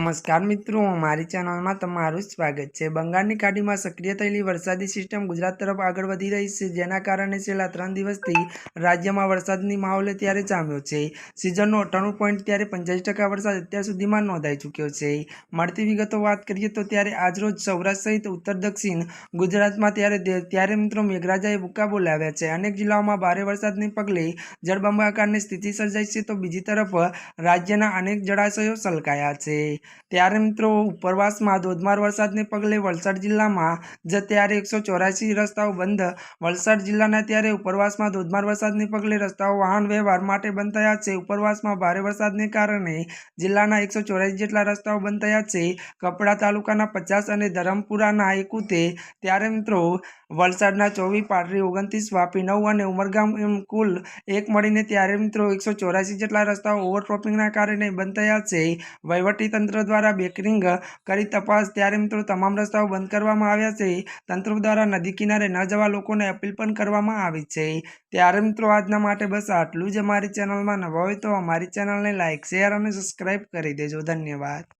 નમસ્કાર મિત્રો, મારી ચેનલમાં તમારું સ્વાગત છે. બંગાળની ખાડીમાં સક્રિય થયેલી વરસાદી સિસ્ટમ ગુજરાત તરફ આગળ વધી રહી છે, જેના કારણે છેલ્લા ત્રણ દિવસથી રાજ્યમાં વરસાદની માહોલ ત્યારે જામ્યો છે. સિઝનનો અઠ્ઠાણું પોઈન્ટ ત્યારે પંચ્યાસી ટકા વરસાદ અત્યાર સુધીમાં નોંધાઈ ચૂક્યો છે. મળતી વિગતો વાત કરીએ તો ત્યારે આજરોજ સૌરાષ્ટ્ર સહિત ઉત્તર દક્ષિણ ગુજરાતમાં ત્યારે ત્યારે મિત્રો મેઘરાજાએ બુકા બોલાવ્યા છે. અનેક જિલ્લાઓમાં ભારે વરસાદને પગલે જળબંબાકારની સ્થિતિ સર્જાઈ છે તો બીજી તરફ રાજ્યના અનેક જળાશયો છલકાયા છે. ત્યારે મિત્રો ઉપરવાસમાં ધોધમાર વરસાદને પગલે વલસાડ જિલ્લામાં જ ત્યારે એકસો ચોરાસી રસ્તાઓ બંધ. વલસાડ જિલ્લાના ત્યારે ઉપરવાસમાં ધોધમાર વરસાદને પગલે રસ્તાઓ વાહન વ્યવહાર માટે બંધ થયા છે. ઉપરવાસમાં ભારે વરસાદને કારણે જિલ્લાના એકસો ચોરાસી જેટલા રસ્તાઓ બંધ થયા છે. કપડા તાલુકાના પચાસ અને ધરમપુરાના એકુતે ત્યારે મિત્રો વલસાડના ચોવીસ પાટરી ઓગણત્રીસ, વાપી નવ અને ઉમરગામ એમ કુલ એક મળીને ત્યારે મિત્રો એકસો ચોરાસી જેટલા રસ્તાઓ ઓવરફ્લોપિંગના કારણે બંધ થયા છે. વહીવટીતંત્ર દ્વારા બેકરિંગ કરી તપાસ. ત્યારે મિત્રો તમામ રસ્તાઓ બંધ કરવામાં આવ્યા છે. તંત્ર દ્વારા નદી કિનારે ન જવા લોકોને અપીલ પણ કરવામાં આવી છે. ત્યારે મિત્રો આજના માટે બસ આટલું જ. અમારી ચેનલમાં નવા હોય તો અમારી ચેનલને લાઇક શેર અને સબસ્ક્રાઈબ કરી દેજો. ધન્યવાદ.